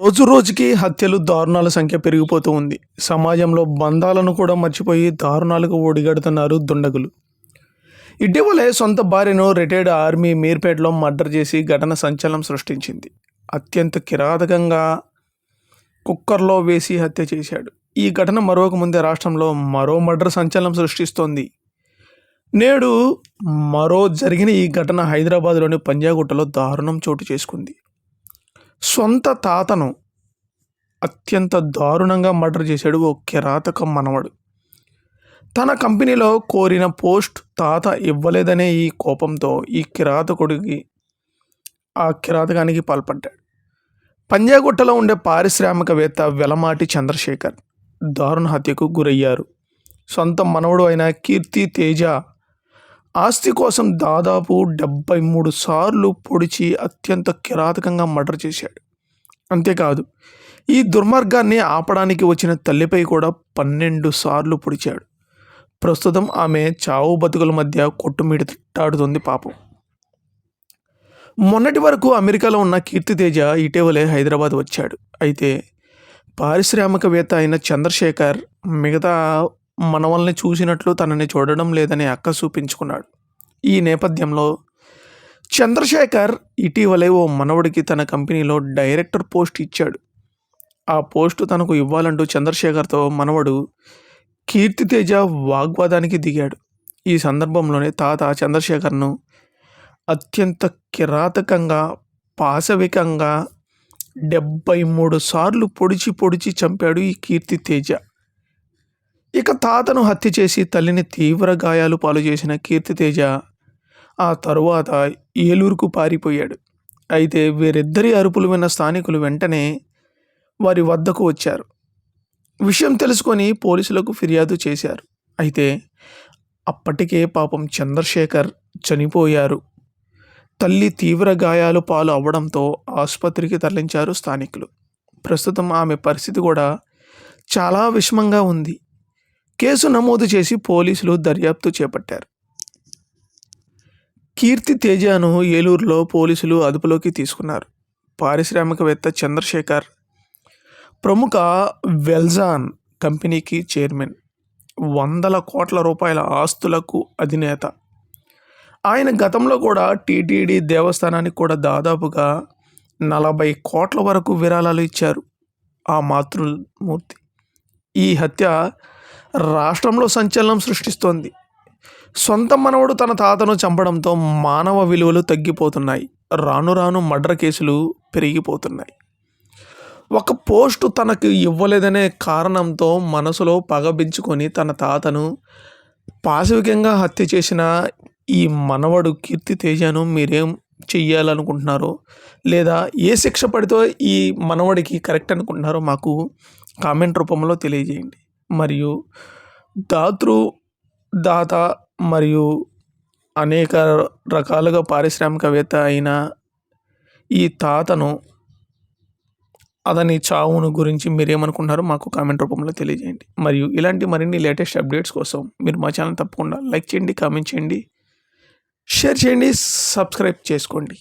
రోజు రోజుకి హత్యలు దారుణాల సంఖ్య పెరిగిపోతూ ఉంది. సమాజంలో బంధాలను కూడా మర్చిపోయి దారుణాలకు ఒడిగడుతున్నారు దుండగులు. ఇటీవలే సొంత భార్యను రిటైర్డ్ ఆర్మీ మీర్పేటలో మర్డర్ చేసి ఘటన సంచలనం సృష్టించింది. అత్యంత కిరాతకంగా కుక్కర్లో వేసి హత్య చేశాడు. ఈ ఘటన మరొక ముందే రాష్ట్రంలో మరో మర్డర్ సంచలనం సృష్టిస్తోంది. నేడు మరో జరిగిన ఈ ఘటన హైదరాబాద్లోని పంజాగుట్టలో దారుణం చోటు చేసుకుంది. సొంత తాతను అత్యంత దారుణంగా మర్డర్ చేశాడు ఓ కిరాతక మనవడు. తన కంపెనీలో కోరిన పోస్ట్ తాత ఇవ్వలేదనే ఈ కోపంతో ఈ కిరాతకుడికి ఆ కిరాతకానికి పాల్పడ్డాడు. పంజాగుట్టలో ఉండే పారిశ్రామికవేత్త వెలమాటి చంద్రశేఖర్ దారుణ హత్యకు గురయ్యారు. సొంత మనవడు అయిన కీర్తి తేజ ఆస్తి కోసం దాదాపు డెబ్బై మూడు సార్లు పొడిచి అత్యంత కిరాతకంగా మర్డర్ చేశాడు. అంతేకాదు ఈ దుర్మార్గాన్ని ఆపడానికి వచ్చిన తల్లిపై కూడా పన్నెండు సార్లు పొడిచాడు. ప్రస్తుతం ఆమె చావు బతుకుల మధ్య కొట్టుమిడతాడుతుంది పాపం. మొన్నటి వరకు అమెరికాలో ఉన్న కీర్తితేజ ఇటీవలే హైదరాబాద్ వచ్చాడు. అయితే పారిశ్రామికవేత్త అయిన చంద్రశేఖర్ మిగతా మనవల్ని చూసినట్లు తనని చూడడం లేదని అక్క చూపించుకున్నాడు. ఈ నేపథ్యంలో చంద్రశేఖర్ ఇటీవలే ఓ మనవడికి తన కంపెనీలో డైరెక్టర్ పోస్ట్ ఇచ్చాడు. ఆ పోస్టు తనకు ఇవ్వాలంటూ చంద్రశేఖర్తో మనవడు కీర్తితేజ వాగ్వాదానికి దిగాడు. ఈ సందర్భంలోనే తాత చంద్రశేఖర్ను అత్యంత కిరాతకంగా పాశవికంగా డెబ్బై మూడు సార్లు పొడిచి పొడిచి చంపాడు ఈ కీర్తి తేజ ఇక తాతను హత్య చేసి తల్లిని తీవ్ర గాయాలు పాలు చేసిన కీర్తితేజ ఆ తరువాత ఏలూరుకు పారిపోయాడు. అయితే వీరిద్దరి అరుపులు విన్న స్థానికులు వెంటనే వారి వద్దకు వచ్చారు. విషయం తెలుసుకొని పోలీసులకు ఫిర్యాదు చేశారు. అయితే అప్పటికే పాపం చంద్రశేఖర్ చనిపోయారు. తల్లి తీవ్ర గాయాలు పాలు అవ్వడంతో ఆసుపత్రికి తరలించారు స్థానికులు. ప్రస్తుతం ఆమె పరిస్థితి కూడా చాలా విషమంగా ఉంది. కేసు నమోదు చేసి పోలీసులు దర్యాప్తు చేపట్టారు. కీర్తి తేజాను ఏలూరులో పోలీసులు అదుపులోకి తీసుకున్నారు. పారిశ్రామికవేత్త చంద్రశేఖర్ ప్రముఖ వెల్జాన్ కంపెనీకి చైర్మన్ వందల కోట్ల రూపాయల ఆస్తులకు అధినేత. ఆయన గతంలో కూడా టీటీడీ దేవస్థానానికి కూడా దాదాపుగా నలభై కోట్ల వరకు విరాళాలు ఇచ్చారు. ఆ మాతృమూర్తి. ఈ హత్య రాష్ట్రంలో సంచలనం సృష్టిస్తోంది. సొంత మనవడు తన తాతను చంపడంతో మానవ విలువలు తగ్గిపోతున్నాయి. రాను రాను మర్డర్ కేసులు పెరిగిపోతున్నాయి. ఒక పోస్టు తనకు ఇవ్వలేదనే కారణంతో మనసులో పగబించుకొని తన తాతను పాశవికంగా హత్య చేసిన ఈ మనవడు కీర్తి తేజను మీరేం చెయ్యాలనుకుంటున్నారో లేదా ఏ శిక్ష పడితే ఈ మనవడికి కరెక్ట్ అనుకుంటున్నారో మాకు కామెంట్ రూపంలో తెలియజేయండి. మరియు దాతృ దాత మరియు అనేక రకాలుగా పారిశ్రామికవేత్త అయిన ఈ తాతను అతని చావును గురించి మీరు ఏమనుకుంటున్నారో మాకు కామెంట్ రూపంలో తెలియజేయండి. మరియు ఇలాంటి మరిన్ని లేటెస్ట్ అప్డేట్స్ కోసం మీరు మా ఛానల్ తప్పకుండా లైక్ చేయండి కామెంట్ చేయండి షేర్ చేయండి సబ్స్క్రైబ్ చేసుకోండి.